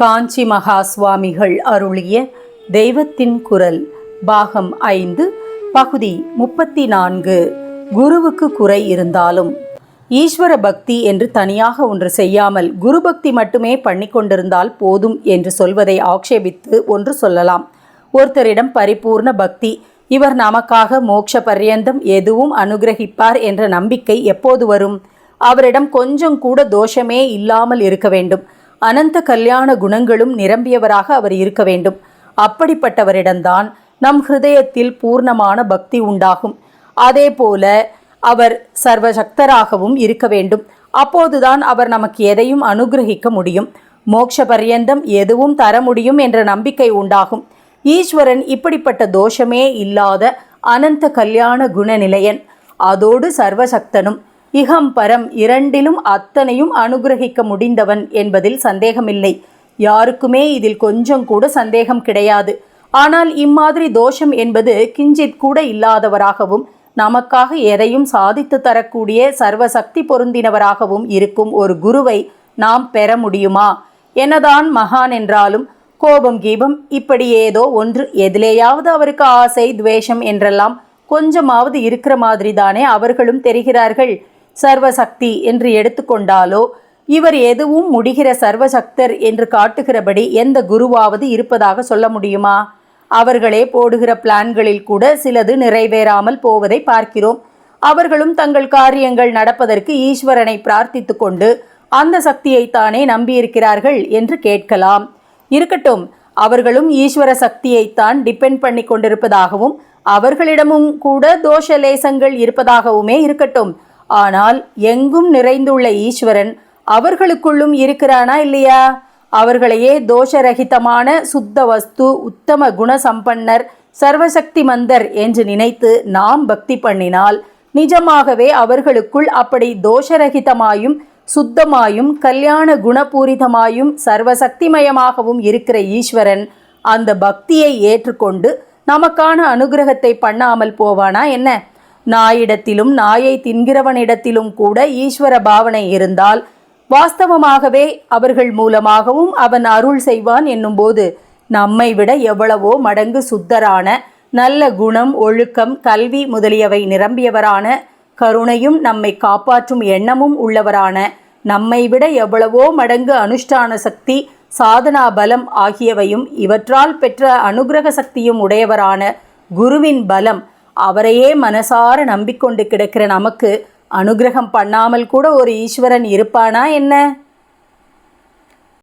காஞ்சி மகா சுவாமிகள் அருளிய தெய்வத்தின் குரல் பாகம் ஐந்து பகுதி முப்பத்தி நான்கு குருவுக்கு குறை இருந்தாலும் ஈஸ்வர பக்தி என்று தனியாக ஒன்று செய்யாமல் குரு பக்தி மட்டுமே பண்ணி கொண்டிருந்தால் போதும் என்று சொல்வதை ஆக்ஷேபித்து ஒன்று சொல்லலாம். ஒருத்தரிடம் பரிபூர்ண பக்தி இவர் நமக்காக மோட்ச பர்யந்தம் எதுவும் அனுகிரகிப்பார் என்ற நம்பிக்கை எப்போது வரும்? அவரிடம் கொஞ்சம் கூட தோஷமே இல்லாமல் இருக்க வேண்டும். அனந்த கல்யாண குணங்களும் நிரம்பியவராக அவர் இருக்க வேண்டும். அப்படிப்பட்டவரிடம்தான் நம் ஹிருதயத்தில் பூர்ணமான பக்தி உண்டாகும். அதே போல அவர் சர்வசக்தராகவும் இருக்க வேண்டும். அப்போதுதான் அவர் நமக்கு எதையும் அனுகிரகிக்க முடியும். மோட்ச பர்யந்தம் எதுவும் தர முடியும் என்ற நம்பிக்கை உண்டாகும். ஈஸ்வரன் இப்படிப்பட்ட தோஷமே இல்லாத அனந்த கல்யாண குணநிலையன் அதோடு சர்வசக்தனும் இகம் பரம் இரண்டிலும் அத்தனையும் அனுகிரகிக்க முடிந்தவன் என்பதில் சந்தேகமில்லை. யாருக்குமே இதில் கொஞ்சம் கூட சந்தேகம் கிடையாது. ஆனால் இம்மாதிரி தோஷம் என்பது கிஞ்சித் கூட இல்லாதவராகவும் நமக்காக எதையும் சாதித்து தரக்கூடிய சர்வசக்தி பொருந்தினவராகவும் இருக்கும் ஒரு குருவை நாம் பெற முடியுமா? என்னதான் மகான் என்றாலும் கோபம் கீபம் இப்படி ஏதோ ஒன்று எதிலேயாவது அவருக்கு ஆசை துவேஷம் என்றெல்லாம் கொஞ்சமாவது இருக்கிற மாதிரி தானே அவர்களும் தெரிகிறார்கள். சர்வசக்தி என்று எடுத்துக்கொண்டாலோ இவர் எதுவும் முடிகிற சர்வசக்தர் என்று காட்டுகிறபடி எந்த குருவாவது இருப்பதாக சொல்ல முடியுமா? அவர்களே போடுகிற பிளான்களில் கூட சிலது நிறைவேறாமல் போவதை பார்க்கிறோம். அவர்களும் தங்கள் காரியங்கள் நடப்பதற்கு ஈஸ்வரனை பிரார்த்தித்து கொண்டு அந்த சக்தியைத்தானே நம்பியிருக்கிறார்கள் என்று கேட்கலாம். இருக்கட்டும் அவர்களும் ஈஸ்வர சக்தியைத்தான் டிபெண்ட் பண்ணி கொண்டிருப்பதாகவும் அவர்களிடமும் கூட தோஷ லேசங்கள் இருப்பதாகவுமே இருக்கட்டும். ஆனால் எங்கும் நிறைந்துள்ள ஈஸ்வரன் அவர்களுக்குள்ளும் இருக்கிறானா இல்லையா? அவர்களையே தோஷரகிதமான சுத்த வஸ்து உத்தம குணசம்பன்னர் சர்வசக்தி மந்தர் என்று நினைத்து நாம் பக்தி பண்ணினால் நிஜமாகவே அவர்களுக்குள் அப்படி தோஷரகிதமாயும் சுத்தமாயும் கல்யாண குணபூரிதமாயும் சர்வசக்திமயமாகவும் இருக்கிற ஈஸ்வரன் அந்த பக்தியை ஏற்றுக்கொண்டு நமக்கான அனுகிரகத்தை பண்ணாமல் போவானா என்ன? நாயிடத்திலும் நாயை தின்கிறவனிடத்திலும் கூட ஈஸ்வர பாவனை இருந்தால் வாஸ்தவமாகவே அவர்கள் மூலமாகவும் அவன் அருள் செய்வான் என்னும்போது நம்மை விட எவ்வளவோ மடங்கு சுத்தரான நல்ல குணம் ஒழுக்கம் கல்வி முதலியவை நிரம்பியவரான கருணையும் நம்மை காப்பாற்றும் எண்ணமும் உள்ளவரான நம்மை விட எவ்வளவோ மடங்கு அனுஷ்டான சக்தி சாதனா பலம் ஆகியவையும் இவற்றால் பெற்ற அனுகிரக சக்தியும் உடையவரான குருவின் பலம் அவரையே மனசார நம்பிக்கொண்டு கிடக்கிற நமக்கு அனுகிரகம் பண்ணாமல் கூட ஒரு ஈஸ்வரன் இருப்பானா என்ன?